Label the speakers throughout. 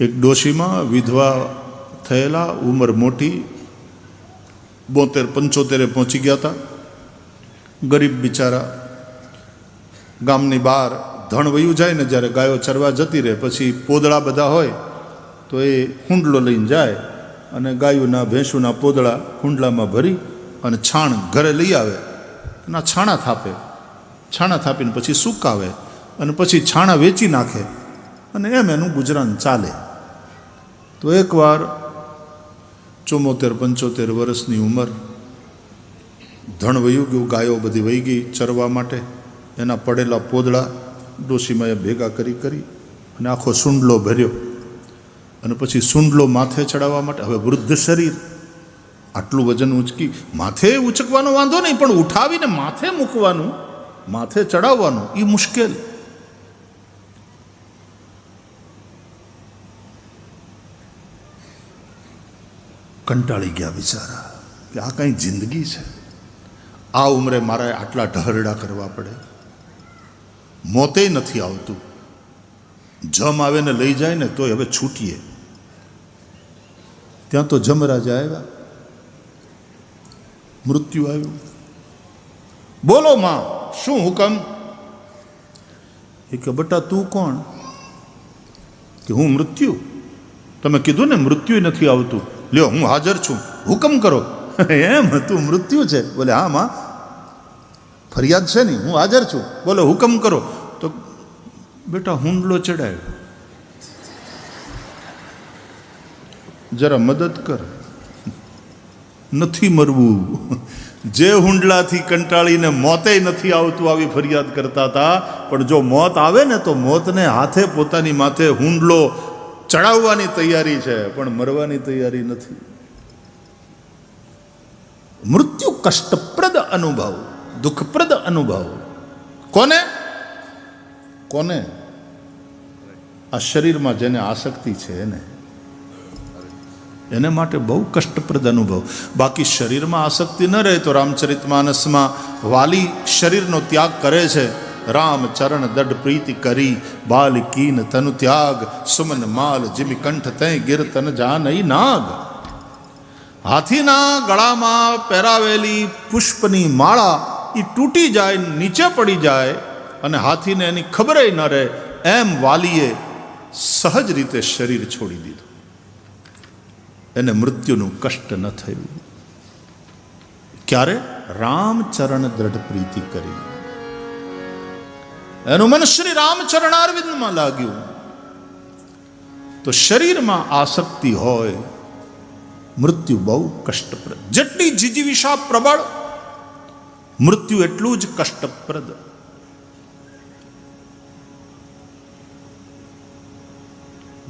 Speaker 1: એક ડોશીમાં વિધવા થયેલા ઉંમર મોટી બોતેર, પંચોતેરે પહોંચી ગયા હતા. ગરીબ બિચારા ગામની બહાર ધણ વયું જાય ને જ્યારે ગાયો ચરવા જતી રહે, પછી પોદળા બધા હોય તો એ હુંડલો લઈને જાય અને ગાયોના, ભેંસુના પોદળા હુંડલામાં ભરી અને છાણ ઘરે લઈ આવે એના છાણા થાપે. છાણા થાપીને પછી સુકાવે અને પછી છાણા વેચી નાખે. અને એમ એનું ગુજરાન ચાલે. તો એકવાર ચુમ્મોતેર પંચોતેર વર્ષની ઉંમર ધણ વયું ગયું, ગાયો બધી વહી ગઈ ચરવા માટે. એના પડેલા પોદળા ડોશીમાએ ભેગા કરી કરી અને આખો સુંડલો ભર્યો. અને પછી સુંડલો માથે ચડાવવા માટે હવે વૃદ્ધ શરીર. આટલું વજન ઉંચકી, માથે ઉચકવાનો વાંધો નહીં, પણ ઉઠાવીને માથે મૂકવાનું, માથે ચડાવવાનું એ મુશ્કેલ. કંટાળી ગયા બિચારા કે આ કંઈ જિંદગી છે? આ ઉંમરે મારે આટલા ઢહરડા કરવા પડે. મોતે નથી આવતું. જમ આવે ને લઈ જાય ને તોય હવે છૂટીએ. ત્યાં તો જમરાજા આવ્યા. મૃત્યુ આવ્યું. બોલો માં, શું હુકમ? એ કે, બટા, તું કોણ? કે, હું મૃત્યુ. તમે કીધું ને, મૃત્યુ નથી આવતું. લ્યો, હું હાજર છું. હુકમ કરો. એમ તું મૃત્યુ છે. બોલે, હા, માં. ફરિયાદ છે નહીં, હું હાજર છું. બોલો, હુકમ કરો. તો બેટા હુંડલો ચડાયો. જરા મદદ કર. નથી મરવું. જે હુંડલાથી કંટાળીને મોતે નથી આવતું આવી ફરિયાદ કરતા હતા, પણ જો મોત આવે ને, તો મોતને હાથે પોતાની માથે હુંડલો ચડાવવાની તૈયારી છે, પણ મરવાની તૈયારી નથી. મૃત્યુ કષ્ટપ્રદ અનુભવ, દુઃખપ્રદ અનુભવ. કોને? કોને? આ શરીરમાં જેને આસક્તિ છે એને. એને માટે બહુ કષ્ટપ્રદ અનુભવ. બાકી શરીરમાં આસક્તિ ન રહે તો રામચરિત માનસમાં વાલી શરીરનો ત્યાગ કરે છે. રામ ચરણ દડ પ્રીતિ કરી, બાલ કીન તનુ ત્યાગ, સુમન માલ જીમી કંઠ તય ગિર તન જાનઈ નાગ. હાથીના ગળામાં પહેરાવેલી પુષ્પની માળા એ તૂટી જાય, નીચે પડી જાય અને હાથીને એની ખબર ન રહે, એમ વાલીએ સહજ રીતે શરીર છોડી દીધું. એને મૃત્યુનું કષ્ટ ન થયું. ક્યારે? રામચરણ દ્રઢ પ્રીતિ કરી. એનું મન શ્રી રામચરણારવિંદમાં લાગ્યું. તો શરીરમાં આસક્તિ હોય, મૃત્યુ બહુ કષ્ટપ્રદ. જેટલી જીજીવિષા પ્રબળ, મૃત્યુ એટલું જ કષ્ટપ્રદ.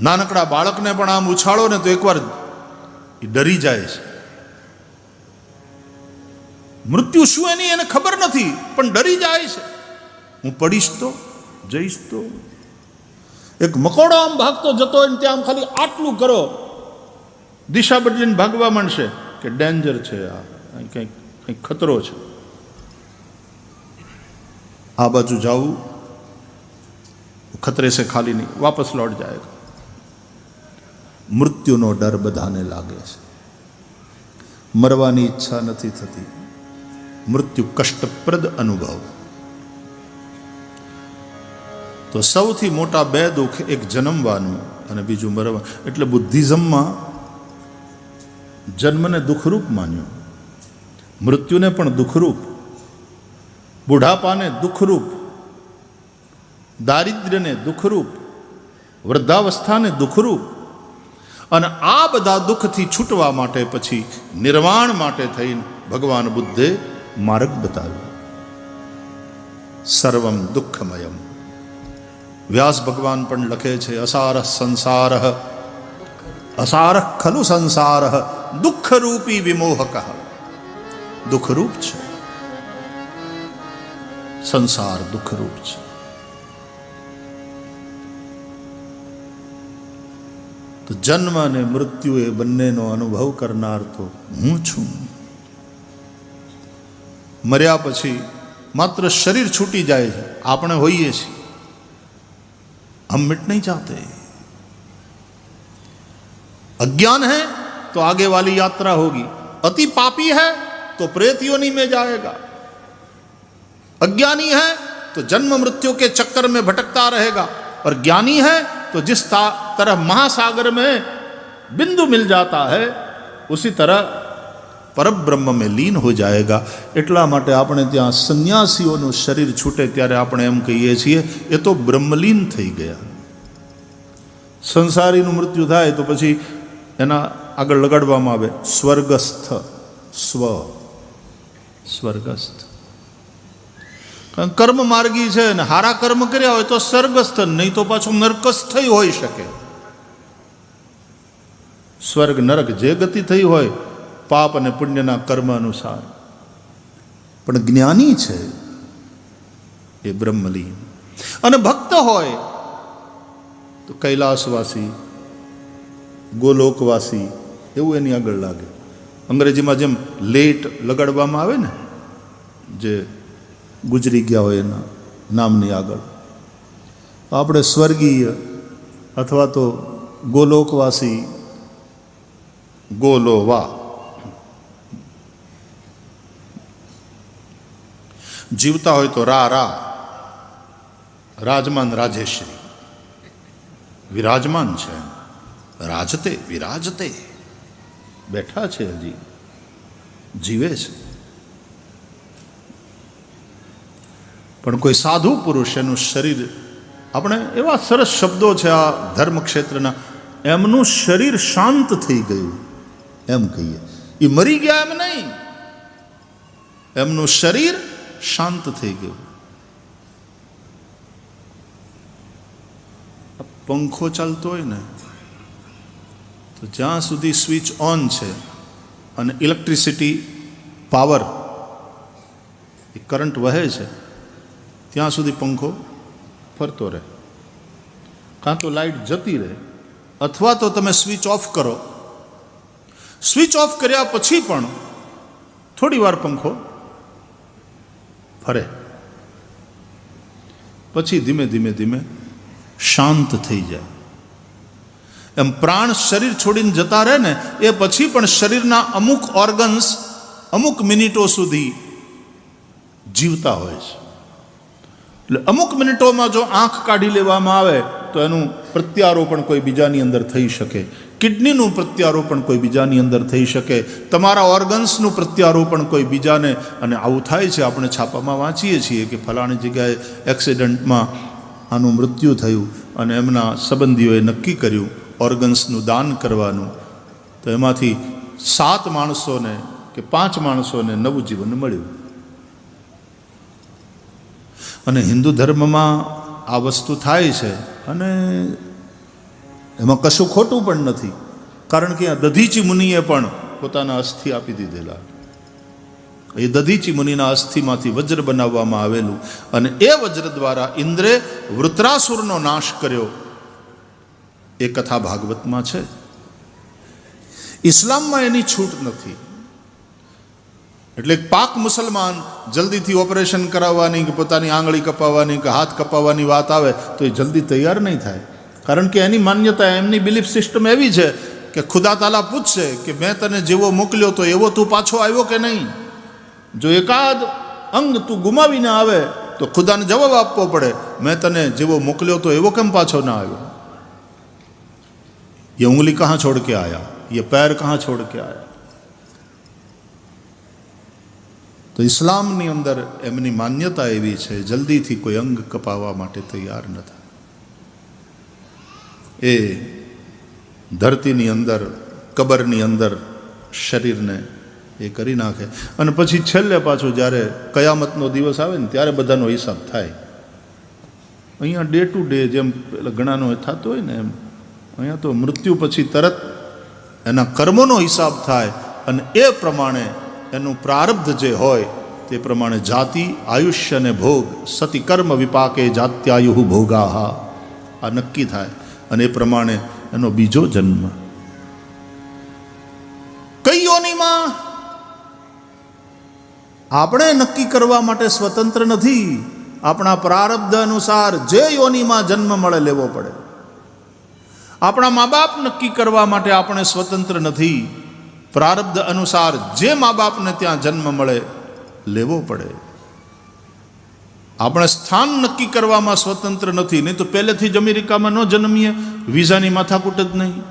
Speaker 1: નાનકડા બાળકને પણ આમ ઉછાળો ને તો એકવાર ડરી જાય છે. મૃત્યુ શું એની એને ખબર નથી, પણ ડરી જાય છે. હું પડીશ તો, જઈશ તો. એક મકોડો આમ ભાગતો જતો હોય ને ત્યાં આમ ખાલી આટલું કરો. દિશા બદલીને ભાગવા માંડશે કે ડેન્જર છે આ કંઈક કંઈક ખતરો છે. આ બાજુ જાવું. ખતરે છે ખાલી નહીં, વાપસ લોટ જાય. મૃત્યુનો ડર બધાને લાગે છે. મરવાની ઈચ્છા નથી થતી. મૃત્યુ કષ્ટપ્રદ અનુભવ. તો સૌથી મોટા બે દુઃખ એક જન્મવાનું અને બીજું મરવાનું એટલે બુદ્ધિઝમમાં જન્મને દુઃખરૂપ માન્યું. મૃત્યુને પણ દુઃખરૂપ. બુઢાપાને દુઃખરૂપ. દારિદ્ર્યને દુઃખરૂપ. વૃદ્ધાવસ્થાને દુઃખરૂપ. અને આ બધા દુઃખથી છૂટવા માટે પછી નિર્વાણ માટે થઈને ભગવાન બુદ્ધે માર્ગ બતાવ્યો. સર્વમ દુઃખમયમ. વ્યાસ ભગવાન પણ લખે છે, અસાર સંસાર. અસાર ખલુ સંસાર. દુઃખરૂપી વિમોહક. દુઃખરૂપ છે. સંસાર દુઃખરૂપ છે. તો જન્મ અને મૃત્યુ એ બંનેનો અનુભવ કરનાર તો હું છું. મર્યા પછી માત્ર શરીર છૂટી જાય છે, આપણે હોઈએ છીએ. हम मिट नहीं चाहते अज्ञान है तो आगे वाली यात्रा होगी। अति पापी है तो प्रेत योनि में जाएगा। अज्ञानी है तो जन्म मृत्यु के चक्कर में भटकता रहेगा। और ज्ञानी है तो जिस तरह महासागर में बिंदु मिल जाता है, उसी तरह પરબ્રહ્મ મેં લીન હો જાયેગા. એટલા માટે આપણે ત્યાં સંન્યાસીઓનું શરીર છૂટે ત્યારે આપણે એમ કહીએ છીએ, એ તો બ્રહ્મલીન થઈ ગયા. સંસારીનું મૃત્યુ થાય તો પછી એના આગળ લગાડવામાં આવે, સ્વર્ગસ્થ. સ્વ. સ્વર્ગસ્થ. કર્મ માર્ગી છે ને હારા કર્મ કર્યા હોય તો સ્વર્ગસ્થ, નહીં તો પાછું નરકસ્થ હોઈ શકે. સ્વર્ગ નરક જે ગતિ થઈ હોય પાપ અને પુણ્યના કર્મ અનુસાર. પણ જ્ઞાની છે એ બ્રહ્મલીન. અને ભક્ત હોય તો કૈલાસવાસી, ગોલોકવાસી, એવું એની આગળ લાગે. અંગ્રેજીમાં જેમ લેટ લગાડવામાં આવે ને, જે ગુજરી ગયા હોય એના નામની આગળ. આપણે સ્વર્ગીય અથવા તો ગોલોકવાસી, ગોલોવા જીવતા હોય તો રા રા. રાજમાન રાજેશ્રી. વિરાજમાન છે. રાજતે, વિરાજતે. બેઠા છે હજી. જીવે છે. પણ કોઈ સાધુ પુરુષ એનું શરીર, આપણે એવા સરસ શબ્દો છે આ ધર્મ ક્ષેત્રના એમનું શરીર શાંત થઈ ગયું. એમ કહીએ. એ મરી ગયા એમ નહીં. એમનું શરીર શાંત થઈ ગયું. પંખો ચાલતો હોય ને, તો જ્યાં સુધી સ્વિચ ઓન છે અને ઇલેક્ટ્રિસિટી, પાવર એ કરંટ વહે છે, ત્યાં સુધી પંખો ફરતો રહે. કાં તો લાઈટ જતી રહે, અથવા તો તમે સ્વિચ ઓફ કરો. સ્વિચ ઓફ કર્યા પછી પણ થોડી વાર પંખો ફરે પછી ધીમે ધીમે ધીમે શાંત થઈ જાય. એમ પ્રાણ શરીર છોડીને જતા રહે ને, એ પછી પણ શરીરના અમુક ઓર્ગન્સ અમુક મિનિટો સુધી જીવતા હોય છે. એટલે અમુક મિનિટોમાં જો આંખ કાઢી લેવામાં આવે, તો એનું પ્રત્યારોપણ કોઈ બીજાની અંદર થઈ શકે. કિડનીનું પ્રત્યારોપણ કોઈ બીજાની અંદર થઈ શકે, તમારા ઓર્ગન્સનું પ્રત્યારોપણ કોઈ બીજાને, અને આવું થાય છે, આપણે છાપામાં વાંચીએ છીએ કે ફલાણી જગ્યાએ એક્સિડન્ટમાં આનું મૃત્યુ થયું અને એમના સંબંધીઓએ નક્કી કર્યું ઓર્ગન્સનું દાન કરવાનું. તો એમાંથી સાત માણસોને કે પાંચ માણસોને નવું જીવન મળ્યું. અને હિન્દુ ધર્મમાં આ વસ્તુ થાય છે અને એમાં કશું ખોટું પણ નથી. કારણ કે આ દધીચી મુનિએ પણ પોતાના અસ્થિ આપી દીધેલા. એ દધીચી મુનિના અસ્થિમાંથી વજ્ર બનાવવામાં આવેલું. અને એ વજ્ર દ્વારા ઇન્દ્રે વૃત્રાસુરનો નાશ કર્યો. એ કથા ભાગવતમાં છે. ઇસ્લામમાં એની છૂટ નથી. એટલે પાક મુસલમાન જલ્દીથી ઓપરેશન કરાવવાની કે પોતાની આંગળી કપાવવાની કે હાથ કપાવવાની વાત આવે તો એ જલ્દી તૈયાર નહીં થાય. કારણ કે એની માન્યતા એમની બિલીફ સિસ્ટમ એવી છે કે ખુદા તાલા પૂછશે કે મેં તને જેવો મોકલ્યો તો એવો તું પાછો આવ્યો કે નહીં જો એકાદ અંગ તું ગુમાવીને આવે તો ખુદાને જવાબ આપવો પડે મેં તને જેવો મોકલ્યો તો એવો કેમ પાછો ના આવ્યો ये उंगली कहाँ छोड़ के आया ये पैर कहाँ छोड़ के आया તો ઇસ્લામની અંદર એમની માન્યતા એવી છે જલ્દીથી કોઈ અંગ કપાવવા માટે તૈયાર ન થાય એ ધરતીની અંદર, કબરની અંદર શરીરને એ કરી નાખે. અને પછી છેલ્લે પાછું જ્યારે કયામતનો દિવસ આવે ને, ત્યારે બધાનો હિસાબ થાય. અહીંયા ડે ટુ ડે જેમ ઘણાનો થતો હોય ને એમ, અહીંયા તો મૃત્યુ પછી તરત એના કર્મોનો હિસાબ થાય અને એ પ્રમાણે એનું પ્રારબ્ધ જે હોય, તે પ્રમાણે જાતિ, આયુષ્ય અને ભોગ, સતી કર્મ વિપાકે જાત્યાયુ ભોગાહા. આ નક્કી થાય. અને એ પ્રમાણે એનો બીજો જન્મ. કઈ યોનિમાં આપણે નક્કી કરવા માટે સ્વતંત્ર નથી. આપણા પ્રારબ્ધ અનુસાર જે યોનિમાં જન્મ મળે લેવો પડે. આપણા મા બાપ નક્કી કરવા માટે આપણે સ્વતંત્ર નથી. પ્રારબ્ધ અનુસાર જે મા બાપને ત્યાં જન્મ મળે લેવો પડે. આપણે સ્થાન નક્કી કરવામાં સ્વતંત્ર નથી, નહીં તો પહેલેથી જ અમેરિકામાં ન જન્મીએ, વિઝાની માથાકૂટ જ નહીં.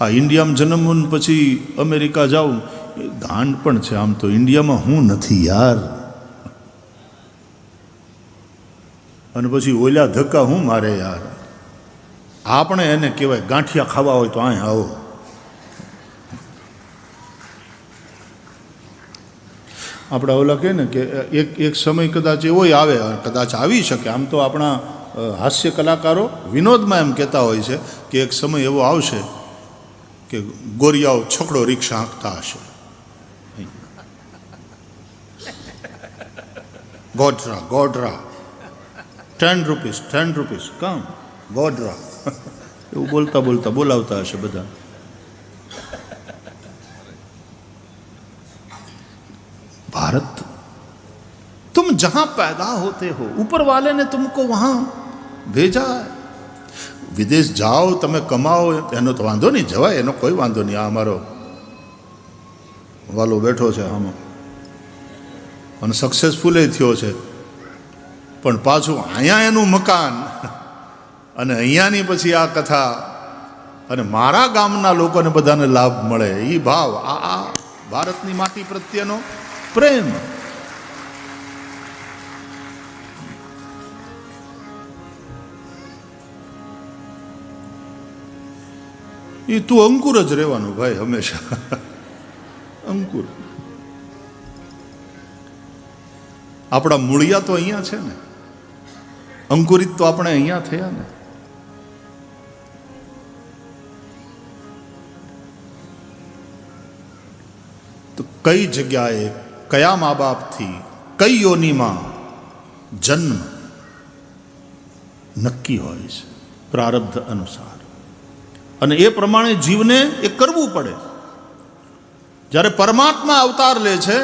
Speaker 1: આ ઇન્ડિયામાં જન્મવું પછી અમેરિકા જાઉં, એ ગાંડ પણ છે આમ તો. ઇન્ડિયામાં હું નથી યાર. અને પછી ઓલા ધક્કા હું મારે યાર. આપણે એને કહેવાય ગાંઠિયા ખાવા હોય તો અહીં આવો. આપણે ઓલા કહે ને કે એક એક સમય કદાચ એવો આવે કદાચ આવી શકે. આમ તો આપણા હાસ્ય કલાકારો વિનોદમાં એમ કહેતા હોય છે કે એક સમય એવો આવશે કે ગોરિયાઓ છકડો રિક્ષા હાંકતા હશે. Godhra Godhra ten rupees ten rupees કામ ગોડરા એવું બોલતા બોલતા બોલાવતા હશે બધા. जहां पैदा होते हो ऊपर वाले ने तुमको वहां भेजा है વિદેશ જાઓ તમે કમાઓ એનો તો વાંધો નહીં જવાય એનો કોઈ વાંધો નહીં આ અમારો વાલો બેઠો છે આમાં અને સક્સેસફુલ થયો છે પણ પાછું અહીંયા એનું મકાન અને અહીંયાની પછી આ કથા અને મારા ગામના લોકોને બધાને લાભ મળે એ ભાવ આ આ ભારતની માટી પ્રત્યેનો પ્રેમ એ તું અંકુર જ રહેવાનું ભાઈ હંમેશા. અંકુર. આપણા મૂળિયા તો અહીંયા છે ને. અંકુરિત તો આપણે અહીંયા થયા ને. તો કઈ જગ્યાએ કયા મા બાપથી કઈ યોનીમાં જન્મ નક્કી હોય છે? પ્રારબ્ધ અનુસાર. અને એ પ્રમાણે જીવને એ કરવું પડે. જ્યારે પરમાત્મા અવતાર લે છે,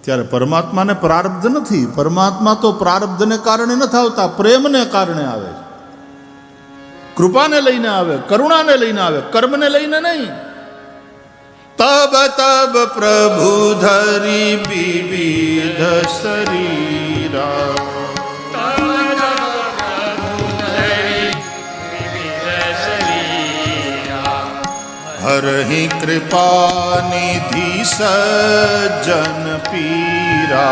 Speaker 1: ત્યારે પરમાત્માને પ્રારબ્ધ નથી. પરમાત્મા તો પ્રારબ્ધને કારણે નથી આવતા, પ્રેમને કારણે આવે કૃપાને લઈને આવે, કરુણાને લઈને આવે, કર્મને લઈને નહીં. તબ તબ પ્રભુ ધરી વિવિધ શરીરા. करहि कृपा निधि सज्जन पीरा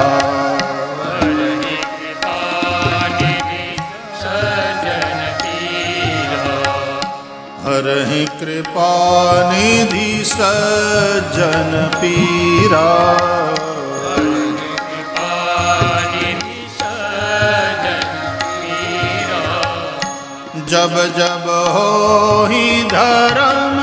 Speaker 1: हरहि कृपा निधि सज्जन पीरा जब जब हो ही धर्म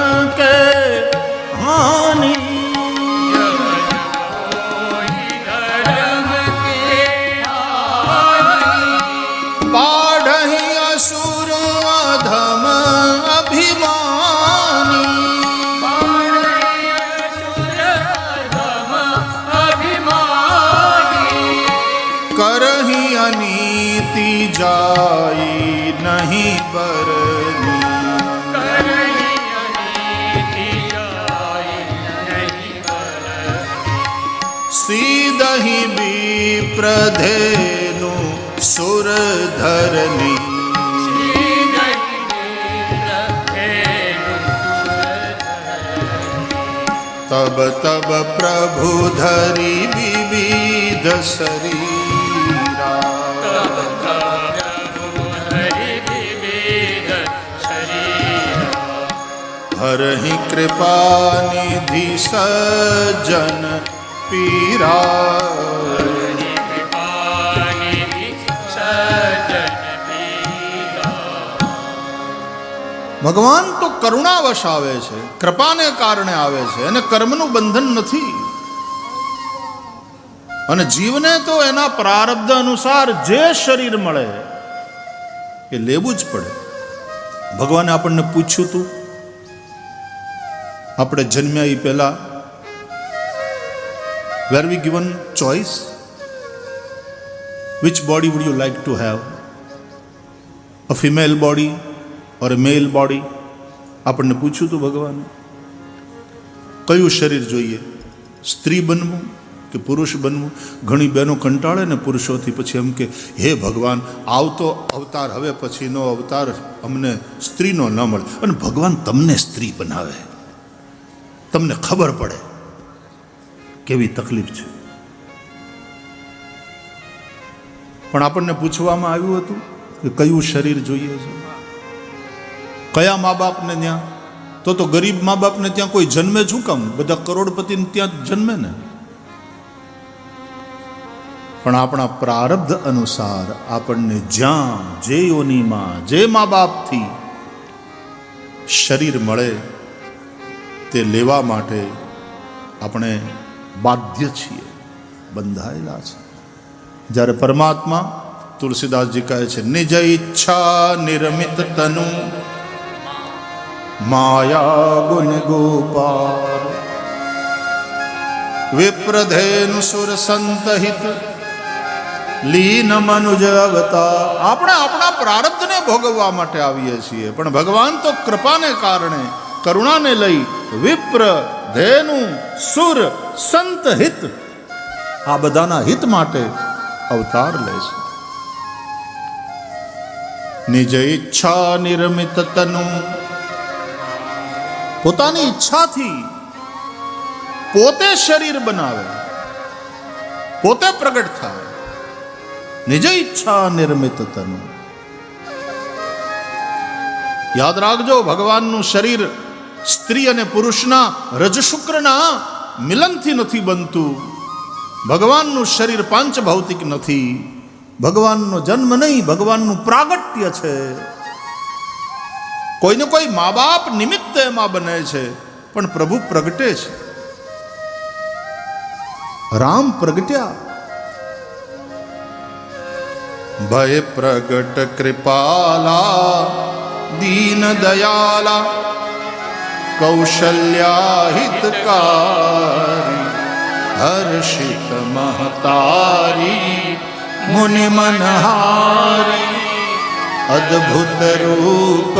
Speaker 1: પ્રધેનુ સુરધરની તબ તબ પ્રભુ ધરી વિવિધ શરીરા હરહિ કૃપા નિધિ સજન પીરા ભગવાન તો કરુણાવશ આવે છે, કૃપાને કારણે આવે છે અને કર્મનું બંધન નથી. અને જીવને તો એના પ્રારબ્ધ અનુસાર જે શરીર મળે, એ લેવું જ પડે. ભગવાને આપણને પૂછ્યું તું, આપણે જન્મ્યા એ પહેલા were we given choice which body would you like to have a female body or male body. આપણને પૂછ્યું હતું ભગવાને, કયું શરીર જોઈએ? સ્ત્રી બનવું કે પુરુષ બનવું? ઘણી બહેનો કંટાળે ને પુરુષોથી પછી એમ કે, હે ભગવાન, આવતો અવતાર હવે પછીનો અવતાર અમને સ્ત્રીનો ન મળે. અને ભગવાન તમને સ્ત્રી બનાવે. તમને ખબર પડે કેવી તકલીફ છે. પણ આપણને પૂછવામાં આવ્યું હતું કે કયું શરીર જોઈએ છે? કયા મા બાપને ત્યાં? તો તો ગરીબ મા બાપને ત્યાં કોઈ જન્મે શું કામ? બધા કરોડપતિને ત્યાં જન્મે ને? પણ આપણા પ્રારબ્ધ અનુસાર આપણને જ્યાં જે યોનિમાં, જે મા બાપથી શરીર મળે, તે લેવા માટે આપણે બાધ્ય છીએ, બંધાયેલા છે. જ્યારે પરમાત્મા તુલસીદાસજી કહે છે, નિજ ઈચ્છા નિર્મિત તનુ માયા ગુણ ગોપાલ વિપ્રધેનુ સુર સંતહિત લીન મનુજ અવતા આપણે આપણા પ્રારબ્ધને ભોગવવા માટે આવીએ છીએ, પણ ભગવાન તો કૃપાને કારણે, કરુણાને લઈ વિપ્ર ધેનુ સુર સંત હિત આ બધાના હિત માટે અવતાર લે છે. નિજ ઈચ્છા નિર્મિત તનુ પોતાની ઈચ્છાથી પોતે શરીર બનાવે, પોતે પ્રગટ થાય, નિજ ઈચ્છા નિર્મિત તનુ. યાદ રાખજો, ભગવાનનું શરીર સ્ત્રી અને પુરુષના રજશુક્રના મિલનથી નથી બનતું, ભગવાનનું શરીર પાંચ ભૌતિક નથી, ભગવાનનો જન્મ નહીં, ભગવાનનું પ્રાગટ્ય છે. કોઈને કોઈ મા બાપ નિમિત્ત એમાં બને છે, પણ પ્રભુ પ્રગટે છે. રામ પ્રગટ્યા. ભય પ્રગટ કૃપાલા, દીન દયાલા કૌશલ્યા હિતકારી હર્ષિત મહતારી, મુનિ મનહારી. અદ્ભુત રૂપ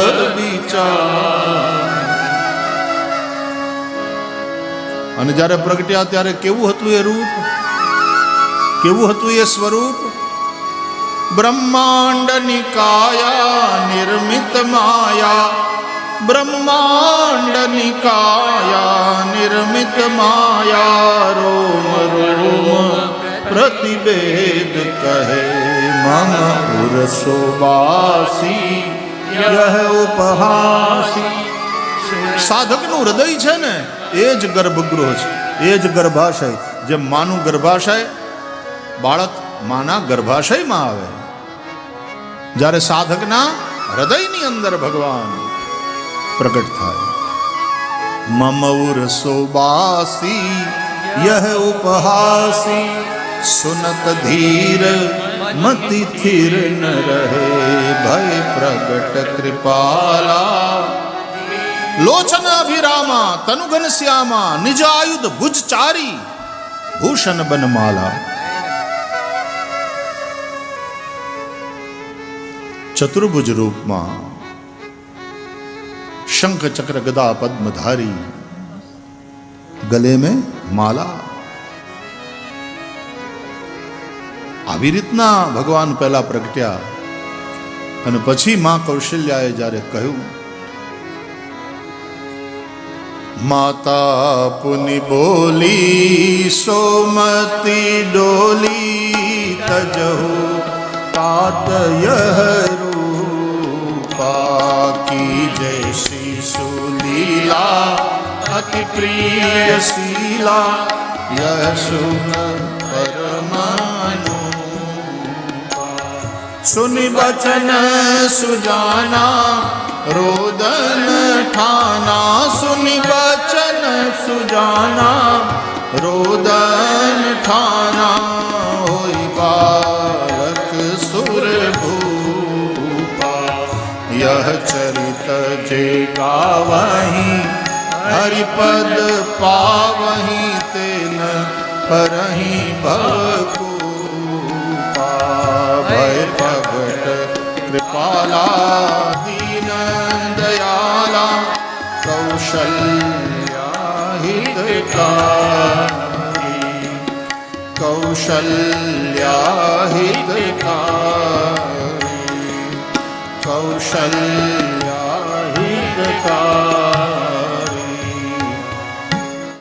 Speaker 1: અને જ્યારે પ્રગટ્યા ત્યારે કેવું હતું એ રૂપ? કેવું હતું એ સ્વરૂપ? બ્રહ્માંડ નિકાયા, નિર્મિત માયા. બ્રહ્માંડ નિકાયા, નિર્મિત માયા. રોમ રોમ પ્રતિભેદ કહે. મમ પુરસોવાસી યહ ઉપહાસી સાધકનું હૃદય છે ને, એ જ ગર્ભગૃહ છે, એ જ ગર્ભાશય. જે માનું ગર્ભાશય, બાળક માના ગર્ભાશયમાં આવે. જ્યારે સાધકના હૃદયની અંદર ભગવાન પ્રગટ થાય. મમૌર સોબાસી યહ ઉપહાસી, સુનત ધીર मति थिर न रहे, भय प्रकट कृपाला। लोचन अभिरामा तनुघन श्यामा, निज आयुध भुजचारी, भूषण बनमाला। चतुर्भुज रूप માં शंख चक्र गदा पद्मधारी, गले में माला। આવી રીતના ભગવાન પહેલાં પ્રગટ્યા અને પછી માં કૌશલ્યાએ જ્યારે કહ્યું, માતા પુની બોલી, સોમતી ડોલી તજહુ પાતય રૂપાકી જય શ્રી સુલીલા, અતિ પ્રિય શીલા યશુન પર सुनि बचन सुजाना रोदन ठाना सुनि बचन सुजाना रोदन ठाना होई बालक सुर भूपा यह चरित जे गावही हरिपद पावही तेन परही भवकूपा भय दयाला दीन दयाला कौशल्या हितकारी कौशल्या हितकारी कौशल्या हितकारी